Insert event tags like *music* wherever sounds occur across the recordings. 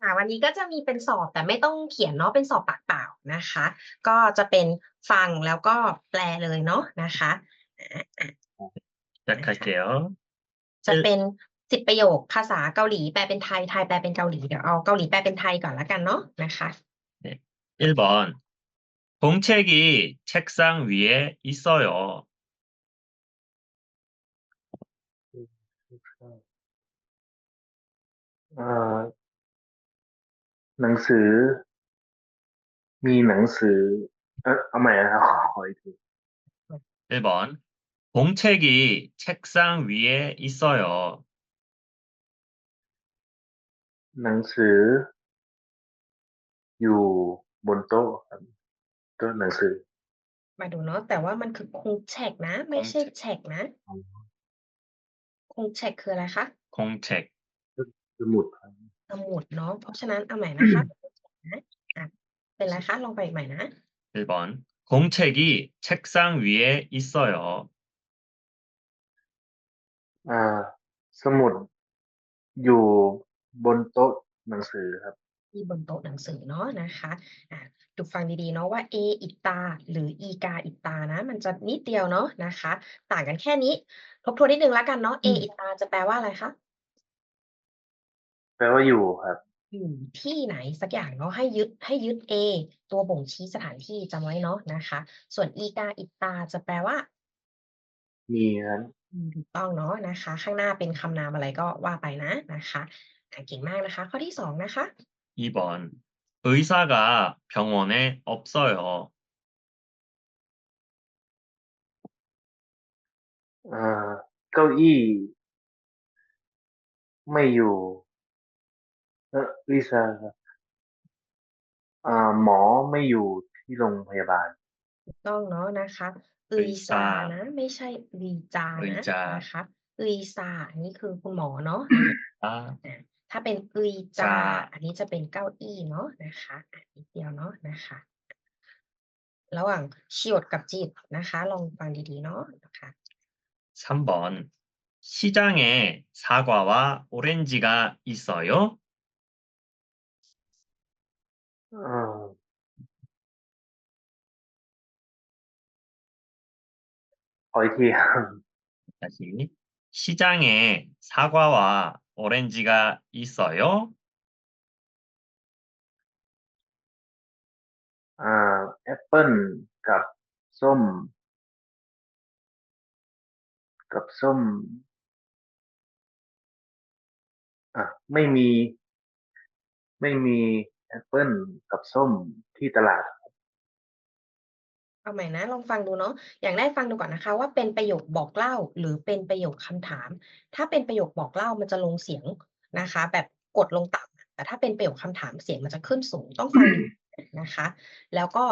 ค่ะวันนี้ก็จะมีเป็นสอบแต่ไม่ต้องเขียนเนาะเป็นสอบปากเปล่านะคะ ก็จะเป็นฟังแล้วก็แปลเลยเนาะนะคะอ่ะอ่ะ 시작할게요. จะเป็นสิบประโยคภาษาเกาหลีแปลเป็นไทยไทยแปลเป็นเกาหลีเดี๋ยวเอาเกาหลีแปลเป็นไทยก่อนละกันเนาะนะคะ 1번. 공책이 책상 위에 있어요. 아, หนังสือ มีหนังสือ เออเอาใหม่นะครับขอขออีกที 1번. 공책이 책상 위에 있어요. หนังสือ อยู่บนโต๊ะครับโต๊ะหนังสือ มาดูเนาะแต่ว่ามันคือคงแฉกนะ ไม่ใช่แฉกนะ อ๋อ คงแฉกคืออะไรคะ 공책. สมุดครับ สมุดเนาะเพราะฉะนั้นเอาใหม่นะคะนะอ่ะเป็นไรคะลองไปอีกใหม่นะ 1번. 공책이 책상 위에 있어요. อ่า สมุด อยู่บนโต๊ะหนังสือครับ ที่บนโต๊ะหนังสือเนาะนะคะอ่ะดูฟังดีๆเนาะว่า A อิตา หรืออีกาอิตานะ มันจะนิดเดียวเนาะนะคะ ต่างกันแค่นี้ ทบทวนนิดนึงแล้วกันเนาะ A อิตาจะแปลว่าอะไรคะ แปลว่าอยู่ครับ อยู่ที่ไหนสักอย่างเนาะให้ยึดให้ยึด A ตัวบ่งชี้สถานที่จำไว้เนาะนะคะ ส่วนอีกาอิตาจะแปลว่า มีครับ อืมถูกต้องเนาะนะคะ ข้างหน้าเป็นคำนามอะไรก็ว่าไปนะนะคะอ่ะเก่งมากนะคะ ข้อที่สองนะคะ 2번. 의사가 병원에 없어요. อ่า เก้าอี้ ไม่อยู่ เออ ลิซ่าครับอ่า หมอไม่อยู่ที่โรงพยาบาล ถูกต้องเนาะนะคะอึ อึ ย ย ซา ซา นะ ไม่ใช่อึยจา อึย นะ จา นะคะอึยซาอันนี้คือคุณหมอเนาะ 아, อ่ะถ้าเป็นอึยจา จา อันนี้จะเป็นเก้าอี้เนาะนะคะอ่ะนิดเดียวเนาะนะคะ ระหว่างชิดกับจิตนะคะ ลองฟังดีๆเนาะนะคะ 3번. 시장에 사과와 오렌지가 있어요. อ่า ขออีกทีครับ 다시. 시장에 사과와 오렌지가 있어요. อ่า แอปเปิลกับส้ม กับส้ม อ่ะ ไม่มี ไม่มีแอ ปเปิลกับส้มที่ตลาด เอาใหม่นะ ลองฟังดูเนาะอย่างแรกฟังดูก่อนนะคะ ว่าเป็นประโยคบอกเล่าหรือเป็นประโยคคำถาม ถ้าเป็นประโยคบอกเล่ามันจะลงเสียงนะคะ แบบกดลงต่ำแต่ถ้าเป็นประโยคคำถามเสียงมันจะขึ้นสูงต้องฟังดีนะคะ แล้วก็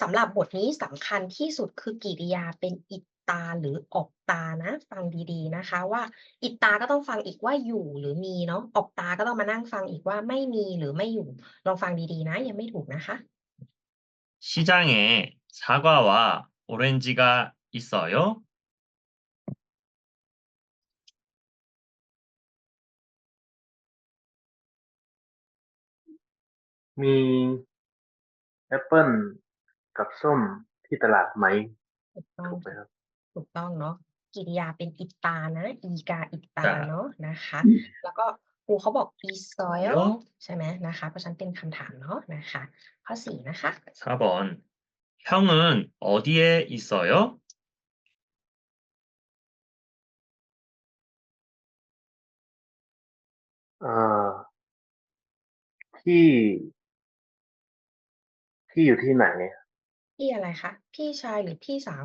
สำหรับบทนี้สำคัญที่สุดคือกิริยาเป็นอิ ตตาหรือออกตานะ ฟังดีๆนะคะ ว่าอิตตาก็ต้องฟังอีกว่าอยู่หรือมีเนาะออกตาก็ต้องมานั่งฟังอีกว่าไม่มีหรือไม่อยู่ ลองฟังดีๆนะ ยังไม่ถูกนะคะ 시장에 사과와 오렌지가 있어요. มีแอปเปิลกับส้มที่ตลาดไหม ถูกต้อง ถูกไหมครับ ถูกต้องเนาะกิริยาเป็นอิตานะ อีกาอิตา จ้ะ เนาะนะคะ แล้วก็ครูเขาบอกอีซอย เนาะ ใช่ไหมนะคะ เพราะฉะนั้นเป็นคำถามเนาะนะคะ ข้อสี่นะคะ 4번. 형은 어디에 있어요? อ่า ที่ ที่อยู่ที่ไหน พี่อะไรคะพี่ชายหรือพี่สาว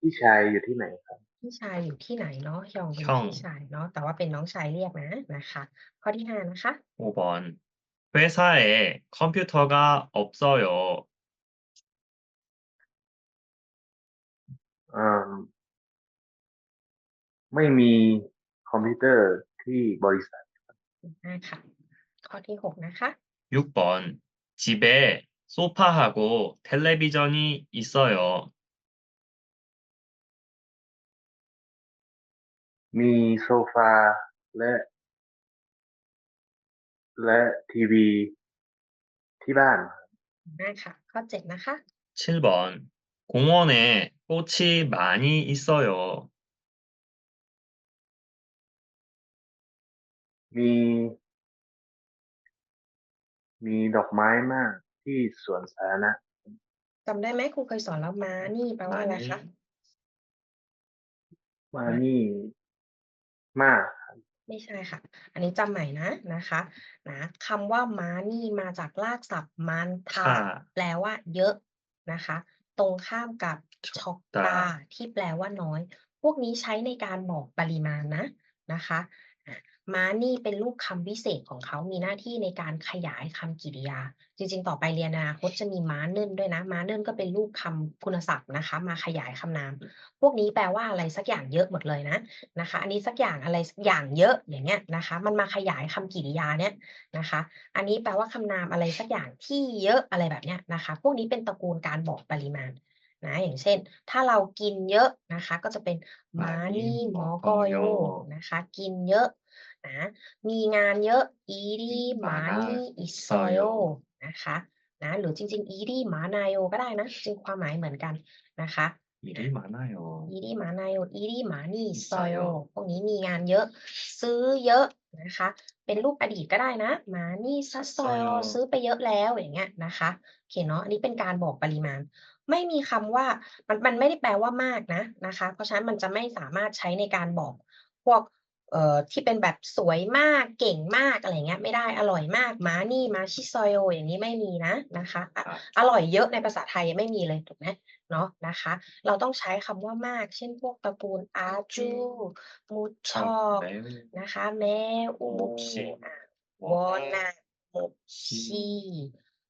พี่ชายอยู่ที่ไหนครับ พี่ชายอยู่ที่ไหนเนาะฮยองเป็น ฮยอง พี่ชายเนาะแต่ว่าเป็นน้องชายเรียกนะนะคะ ข้อที่ห้านะคะ 5번. 회사에 컴퓨터가 없어요. อ่า ไม่มีคอมพิวเตอร์ที่บริษัท ห้าค่ะ ข้อที่หกนะคะ 6번. 집에 소파하고 텔레비전이 있어요. มีโซฟาและ และทีวีที่บ้าน ได้ค่ะ ข้อเจ็ดนะคะ 7번 공원에 꽃이 많이 있어요. มี มีดอกไม้มากที่สวนสาธารณะ จำได้ไหมครูเคยสอนแล้วมานี่แปลว่าอะไรคะ มานี่ มากไม่ใช่ค่ะ อันนี้จำใหม่นะนะคะนะคำว่าม้านี่มาจากรากศัพท์มันทาค่ะ แปลว่าเยอะนะคะ ตรงข้ามกับช็ช็ออกกตา ตาที่แปลว่าน้อย พวกนี้ใช้ในการบอกปริมาณนะนะคะอะ ม้านี่เป็นรูปคำวิเศษของเขามีหน้าที่ในการขยายคำกริยา จริง ๆ ต่อไปเรียนอนาคตจะมีม้าเนิ่นด้วยนะ ม้าเนิ่นก็เป็นรูปคำคุณศัพท์นะคะ มาขยายคำนาม พวกนี้แปลว่าอะไรสักอย่างเยอะหมดเลยนะนะคะ อันนี้สักอย่างอะไรสักอย่างเยอะอย่างเงี้ยนะคะ มันมาขยายคำกริยาเนี่ยนะคะ อันนี้แปลว่าคำนามอะไรสักอย่างที่เยอะอะไรแบบเนี้ยนะคะ พวกนี้เป็นตระกูลการบอกปริมาณนะอย่างเช่น ถ้าเรากินเยอะนะคะ ก็จะเป็นมานี่หมอกอยโยนะคะ กินเยอะ นะมีงานเยอะอีรีมานี่อิซอยนะคะนะหรือจริงๆอีรีมานายโอก็ได้นะ จริงความหมายเหมือนกันนะคะอีรีมานายโออีรีมานายโออีรีมานี่ซอยพวกนี้มีงานเยอะ ซื้อเยอะนะคะ เป็นรูปอดีตก็ได้นะมานี่ซัสซอยซื้อไปเยอะแล้วอย่างเงี้ยนะคะโอเคเนาะอันนี้เป็นการบอกปริมาณไม่มีคำว่ามันมันไม่ได้แปลว่ามากนะนะคะ เพราะฉะนั้นมันจะไม่สามารถใช้ในการบอกพวก เอ่อที่เป็นแบบสวยมากเก่งมากอะไรเงี้ย ไม่ได้อร่อยมากมานี่มาชิซอยโออย่างนี้ไม่มีนะนะคะอะครับอร่อยเยอะในภาษาไทยยังไม่มีเลยถูกไหมเนาะนะคะ เราต้องใช้คำว่ามาก เช่นพวกตระกูลอาจูมูชอบ매우นะคะแม่อูมุกชิอะวอนามุกชี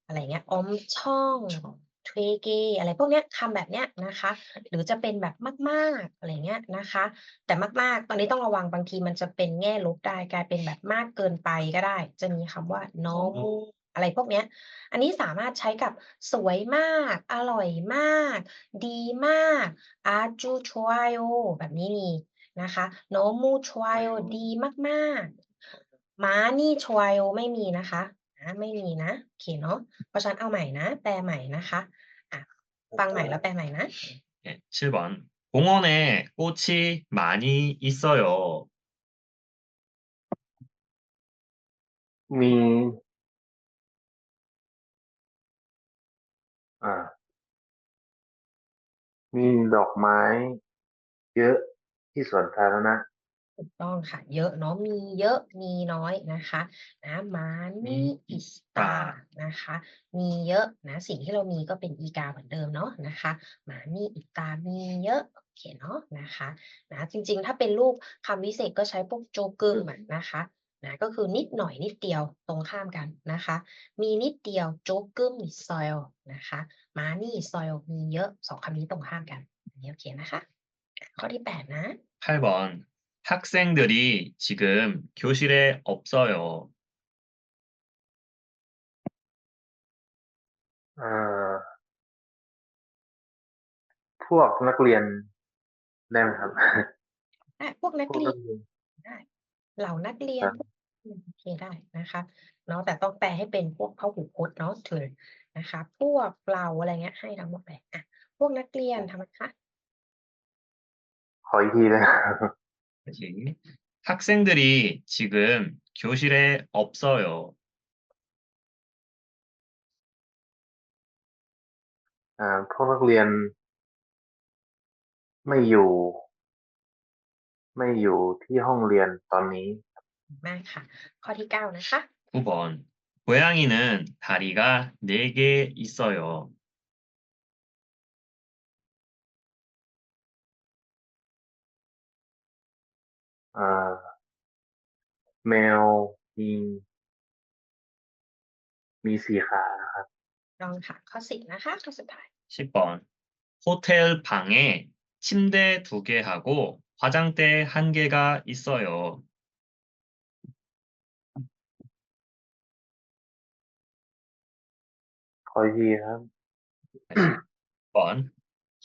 อะไรเงี้ยออมช่องท เวเกอะไรพวกเนี้ยคำแบบเนี้ยนะคะ หรือจะเป็นแบบมากๆอะไรเงี้ยนะคะ แต่มากๆ ตอนนี้ต้องระวังบางทีมันจะเป็นแง่ลบได้กลายเป็นแบบมากเกินไปก็ได้ จะมีคำว่าน้องอะไรพวกเนี้ย อันนี้สามารถใช้กับสวยมาก อร่อยมาก ดีมากอาจูชวายโอแบบนี้มีนะคะโนมูชวายโอดีมากๆม้านี่ชวายโอไม่มีนะคะนะไม่มีนะโอเคเนาะเพราะฉะนั้นเอาใหม่นะ แปลใหม่นะคะอ่ะฟังใหม่แล้วแปลใหม่นะ 예, 7번 공원에 꽃이 많이 있어요. มี อ่า มีดอกไม้ เยอะที่สวนสาธารณะ ถูกต้องค่ะ เยอะเนาะมีเยอะมีน้อยนะคะนะมานีอิสตานะคะ มีเยอะนะสิ่งที่เรามีก็เป็นอีกาเหมือนเดิมเนาะนะคะมานีอิตามีเยอะโอเคเนาะนะคะนะจริงๆ ถ้าเป็นรูปคำวิเศษก็ใช้พวกโจกอร์มนะคะนะก็คือนิดหน่อยนิดเดียวตรงข้ามกันนะคะ มีนิดเดียวโจเกอร์มีซอยนะคะมานี่ซอยมีเยอะสองคำนี้ตรงข้ามกันอันนี้โอเคนะคะ ข้อที่แปดนะ 8번 학생들이 지금 교실에 없어요. อ่า พวกนักเรียนได้ไหมครับ อ่ะพวกนัก พวก เรีย นั น กเรียน ได้เหล่านักเรียน ครับ พวกอืมโอเคได้นะคะเนาะแต่ต้องแปลให้เป็นพวกพหูพจน์เนาะเธอนะคะ พวกเราอะไรเงี้ยให้ทั้งหมดเลยอ่ะพวกนักเรียนทำไมคะ ขออีกทีนะครับ 다시. 학생들이 지금 교실에 없어요. อ่า พวกนักเรียน ไม่อยู่ ไม่อยู่ที่ห้องเรียนตอนนี้ มากค่ะ ข้อที่เก้านะคะ 9번 고양이는 다리가 4개 있어요. อ่า แมวมี มีสี่ขาครับ ลองค่ะ ข้อสิบนะคะข้อสุดท้าย 10번 호텔 방에 침대 2개하고 화장대 1개가 있어요. ขออีกทีครับ 10번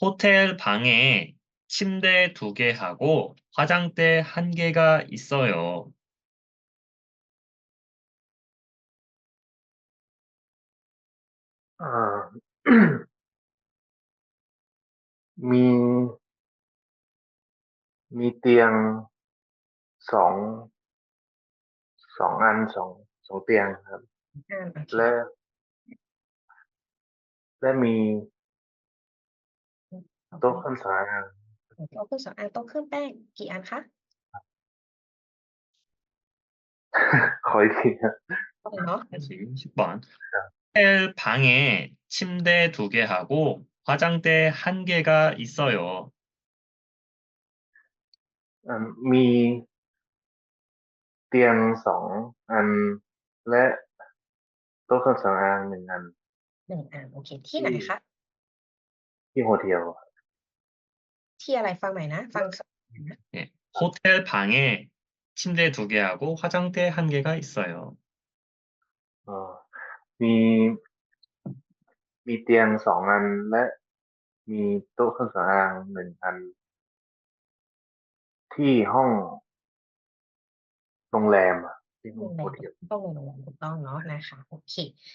호텔 방에 침대 두 개하고 화장대 한 개가 있어요. 아, *clears throat* 미, 미 띠양, 성, 성, 안, 성, 성 띠양, 레, 레, 네. 네, 미, 또 아, 뭐. 한사람. สองเตียงครับ อ่าโอเค และ และมี โต๊ะเครื่องสำอาง โต๊ะเครื่องสำอางโต๊ะเครื่องแป้งกี่อันคะ ขออีกทีครับ เอาเลยเนาะ 다시 10번. 호텔 방에 침대 두 개 하고 화장대 한 개가 있어요. อ่ามีเตียงสองอัน และโต๊ะเครื่องสำอางหนึ่งอัน หนึ่งอันโอเค ที่ไหนคะ ที่โฮเทล ที่อะไรฟังใหม่นะ ฟังส 예. 호텔 방에 침대 두 개 하고 화장대 한 개가 있어요. อ่ามี มีเตียงสองอัน และมีโต๊ะเครื่องสำอางหนึ่งอัน ที่ห้องโรงแรมอะที่ห้ โร อง งแร โฮ ม เทล ต้องโรงแรมถูกต้องเนาะนะคะโอเค